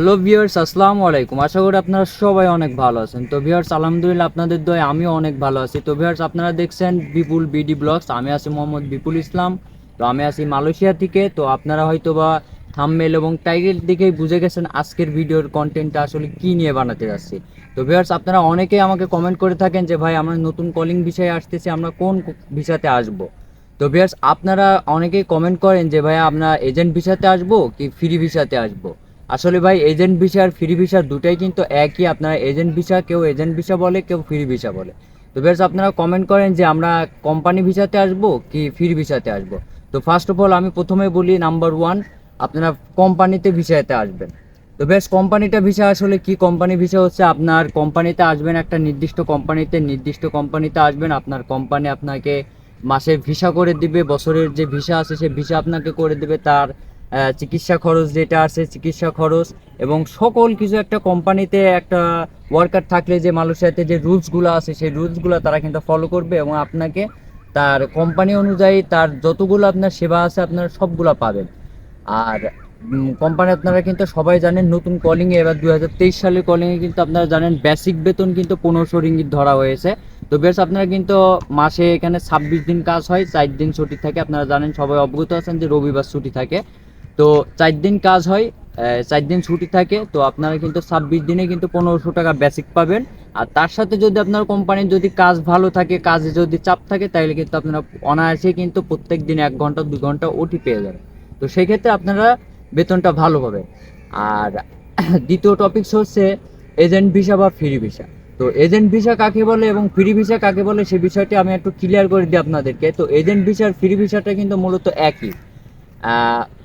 Hello viewers, আসসালামু আলাইকুম। আশা করি আপনারা সবাই অনেক ভালো আছেন। তো ভিউয়ার্স, আলহামদুলিল্লাহ আপনাদের দয়ে আমিও অনেক ভালো আছি। তো ভিউয়ার্স, আপনারা দেখছেন বিপুল বিডি ব্লগস। আমি আছি মোহাম্মদ বিপুল ইসলাম। তো আমি আছি মালয়েশিয়া থেকে। তো আপনারা হয়তো বা থাম্বনেল এবং টাইটেল দেখেই বুঝে গেছেন আজকের ভিডিওর কন্টেন্টটা আসলে কি নিয়ে বানাতে যাচ্ছি। তো ভিউয়ার্স, আপনারা অনেকেই আমাকে কমেন্ট করে থাকেন যে, ভাই, আমরা নতুন কলিং বিষয়ে আসতেছি, আমরা কোন ভিসাতে আসব? তো ভিউয়ার্স, আপনারা অনেকেই কমেন্ট করেন যে ভাই আমরা এজেন্ট ভিসাতে আসব কি ফ্রি ভিসাতে আসব? আসলে ভাই এজেন্ট ভিসা আর ফ্রি ভিসা দুটাই কিন্তু একই। আপনারা এজেন্ট ভিসা কেউ এজেন্ট ভিসা বলে, কেউ ফ্রি ভিসা বলে। তো বেশ, আপনারা কমেন্ট করেন যে আমরা কোম্পানি ভিসাতে আসব কি ফ্রি ভিসাতে আসব। তো ফার্স্ট অফ অল আমি প্রথমে বলি নাম্বার ওয়ান আপনারা কোম্পানিতে ভিসাতে আসবেন। তো বেশ কোম্পানিটা ভিসা আসলে কি কোম্পানি ভিসা হচ্ছে? আপনার কোম্পানিতে আসবেন একটা নির্দিষ্ট কোম্পানিতে নির্দিষ্ট কোম্পানিতে আসবেন। আপনার কোম্পানি আপনাকে মাসে ভিসা করে দিবে, বছরের যে ভিসা আছে, সে ভিসা আপনাকে করে দিবে। তার চিকিৎসা খরচ যেটা আছে, চিকিৎসা খরচ এবং সকল কিছু একটা কোম্পানিতে একটা ওয়ার্কার থাকলে যে মালয়েশিয়াতে যে রুলসগুলো আছে, সেই রুলসগুলো তারা কিন্তু ফলো করবে এবং আপনাকে তার কোম্পানি অনুযায়ী তার যতগুলো আপনার সেবা আছে, আপনারা সবগুলো পাবেন। আর কোম্পানি আপনারা কিন্তু সবাই জানেন, নতুন কলিংয়ে এবার দু হাজার তেইশ সালের কলিংয়ে কিন্তু আপনারা জানেন বেসিক বেতন কিন্তু পনেরোশো রিঙ্গিত ধরা হয়েছে। তো বেশ, আপনারা কিন্তু মাসে এখানে ছাব্বিশ দিন কাজ হয়, চার দিন ছুটি থাকে। আপনারা জানেন, সবাই অবগত আছেন যে রবিবার ছুটি থাকে। তো চার দিন কাজ হয় চার দিন ছুটি থাকে, তো আপনারা কিন্তু ছাব্বিশ দিনে কিন্তু পনেরোশো টাকা বেসিক পাবেন। আর তার সাথে যদি আপনার কোম্পানির যদি কাজ ভালো থাকে, কাজে যদি চাপ থাকে, তাহলে কিন্তু আপনারা অনায়াসে কিন্তু প্রত্যেক দিন এক ঘণ্টা, দুই ঘণ্টা ওটি পেয়ে যাবেন। তো সেই ক্ষেত্রে আপনারা বেতনটা ভালো পাবেন। আর দ্বিতীয় টপিকস হচ্ছে এজেন্ট ভিসা বা ফ্রি ভিসা তো এজেন্ট ভিসা কাকে বলে এবং ফ্রি ভিসা কাকে বলে, সে বিষয়টি আমি একটু ক্লিয়ার করে দিই আপনাদেরকে। তো এজেন্ট ভিসা আর ফ্রি ভিসাটা কিন্তু মূলত একই।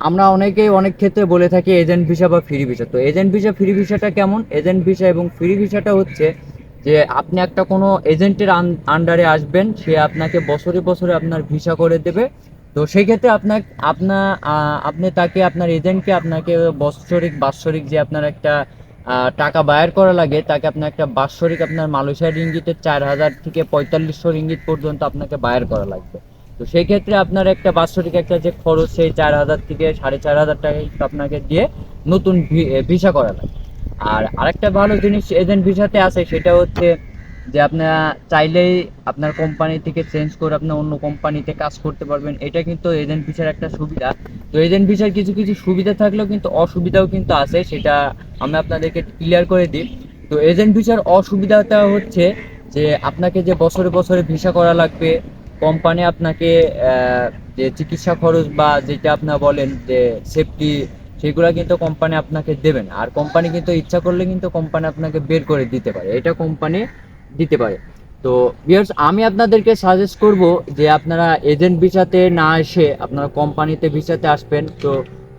আমরা অনেকেই অনেক ক্ষেত্রে বলে থাকি এজেন্ট ভিসা বা ফ্রি ভিসা। তো এজেন্ট ভিসা, ফ্রি ভিসাটা কেমন? এজেন্ট ভিসা এবং ফ্রি ভিসাটা হচ্ছে যে আপনি একটা কোনো এজেন্টের আন্ডারে আসবেন, সে আপনাকে বছরে বছরে আপনার ভিসা করে দেবে। তো সেই ক্ষেত্রে আপনার আপনার আপনি তাকে, আপনার এজেন্টকে আপনাকে বৎসরিক, বাৎসরিক যে আপনার একটা টাকা বায়ার করা লাগে, তাকে আপনার একটা বাৎসরিক আপনার মালয়েশিয়া রিঙ্গিতের চার হাজার থেকে পঁয়তাল্লিশশো রিঙ্গিত পর্যন্ত আপনাকে বায়ার করা লাগবে। তো সেই ক্ষেত্রে আপনার একটা বাৎসরিক একটা যে খরচ, সেই চার হাজার থেকে সাড়ে চার হাজার টাকা আপনাকে দিয়ে নতুন ভিসা করা লাগে আর আরেকটা ভালো জিনিস এজেন্ট ভিসাতে আছে, সেটা হচ্ছে যে আপনারা চাইলেই আপনার কোম্পানি থেকে চেঞ্জ করে আপনি অন্য কোম্পানিতে কাজ করতে পারবেন। এটা কিন্তু এজেন্ট ভিসার একটা সুবিধা। তো এজেন্ট ভিসার কিছু কিছু সুবিধা থাকলেও কিন্তু অসুবিধাও কিন্তু আছে, সেটা আমি আপনাদেরকে ক্লিয়ার করে দিই। তো এজেন্ট ভিসার অসুবিধাটা হচ্ছে যে আপনাকে যে বছরে বছরে ভিসা করা লাগবে কোম্পানি আপনাকে যে চিকিৎসা খরচ বা যেটা আপনার বলেন যে সেফটি সেগুলো কিন্তু কোম্পানি আপনাকে দেবেন আর কোম্পানি কিন্তু ইচ্ছা করলে কিন্তু কোম্পানি আপনাকে বের করে দিতে পারে। এটা কোম্পানি দিতে পারে। তো ভিউয়ার্স আমি আপনাদেরকে সাজেস্ট করব যে আপনারা এজেন্ট ভিসাতে না এসে আপনারা কোম্পানিতে ভিসাতে আসবেন। তো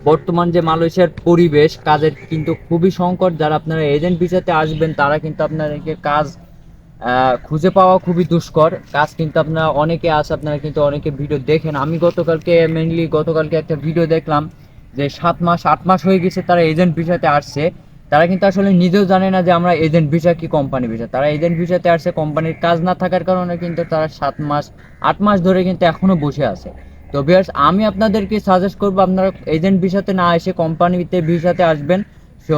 বর্তমান যে মালয়েশিয়ার পরিবেশ, কাজের কিন্তু খুবই সংকট। যারা আপনারা এজেন্ট ভিসাতে আসবেন, তারা কিন্তু আপনাদেরকে কাজ খুঁজে পাওয়া খুবই দুষ্কর। কাজ কিন্তু আপনারা অনেকে আছে, আপনারা কিন্তু অনেকে ভিডিও দেখেন। আমি গতকালকে মেনলি গতকালকে একটা ভিডিও দেখলাম যে সাত মাস, আট মাস হয়ে গেছে তারা এজেন্ট ভিসাতে আসছে। তারা কিন্তু আসলে নিজেও জানে না যে আমরা এজেন্ট ভিসা কি কোম্পানি ভিসা তারা এজেন্ট ভিসাতে আসছে কোম্পানির কাজ না থাকার কারণে কিন্তু তারা সাত মাস, আট মাস ধরে কিন্তু এখনও বসে আছে। তো বিয়ার্স আমি আপনাদেরকে সাজেস্ট করব, আপনারা এজেন্ট ভিসাতে না এসে কোম্পানিতে ভিসাতে আসবেন। সো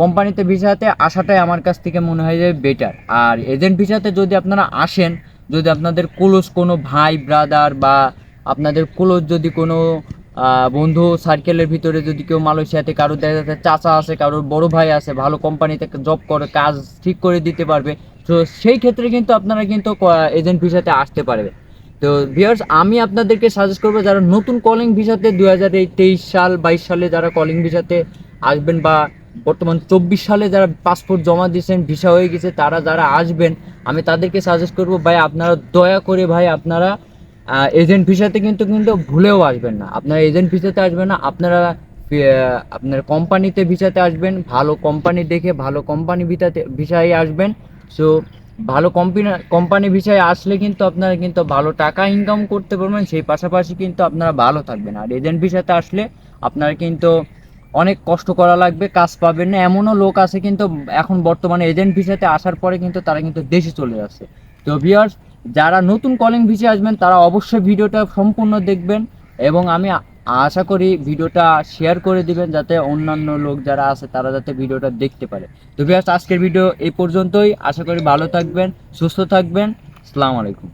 কোম্পানিতে ভিসাতে আসাটাই আমার কাছ থেকে মনে হয় যে বেটার আর এজেন্ট ভিসাতে যদি আপনারা আসেন, যদি আপনাদের ক্লোজ কোনো ভাই ব্রাদার বা আপনাদের ক্লোজ যদি কোনো বন্ধু সার্কেলের ভিতরে যদি কেউ মালয়েশিয়াতে কারও দেখা যাচ্ছে চাচা আছে, কারোর বড় ভাই আছে, ভালো কোম্পানিতে জব করে, কাজ ঠিক করে দিতে পারবে, তো সেই ক্ষেত্রে কিন্তু আপনারা কিন্তু এজেন্ট ভিসাতে আসতে পারবে। তো ভিউয়ার্স আমি আপনাদেরকে সাজেস্ট করব যারা নতুন কলিং ভিসাতে দু হাজার তেইশ সাল, বাইশ সালে যারা কলিং ভিসাতে আসবেন বা বর্তমান চব্বিশ সালে যারা পাসপোর্ট জমা দিয়েছেন ভিসা হয়ে গেছে, তারা যারা আসবেন, আমি তাদেরকে সাজেস্ট করব, ভাই আপনারা দয়া করে ভাই আপনারা এজেন্ট ভিসাতে কিন্তু কিন্তু ভুলেও আসবেন না। আপনারা এজেন্ট ভিসাতে আসবেন না, আপনারা আপনার কোম্পানিতে ভিসাতে আসবেন, ভালো কোম্পানি দেখে, ভালো কোম্পানি ভিসাতে ভিসায় আসবেন। সো ভালো কোম্পানি কোম্পানি ভিসায় আসলে কিন্তু আপনারা কিন্তু ভালো টাকা ইনকাম করতে পারবেন, সেই পাশাপাশি কিন্তু আপনারা ভালো থাকবেন। আর এজেন্ট ভিসাতে আসলে আপনারা কিন্তু অনেক কষ্ট করা লাগবে, কাজ পাবেন না। এমনও লোক আছে কিন্তু এখন বর্তমানে এজেন্ট ভিসাতে আসার পরে কিন্তু তারা কিন্তু দেশে চলে যাচ্ছে। তো ভিউয়ার্স যারা নতুন কলিং ভিসে আসবেন, তারা অবশ্যই ভিডিওটা সম্পূর্ণ দেখবেন এবং আমি আশা করি ভিডিওটা শেয়ার করে দিবেন যাতে অন্যান্য লোক যারা আছে, তারা যাতে ভিডিওটা দেখতে পারে। তো ভিউয়ার্স আজকের ভিডিও এই পর্যন্তই। আশা করি ভালো থাকবেন, সুস্থ থাকবেন। আসসালামু আলাইকুম।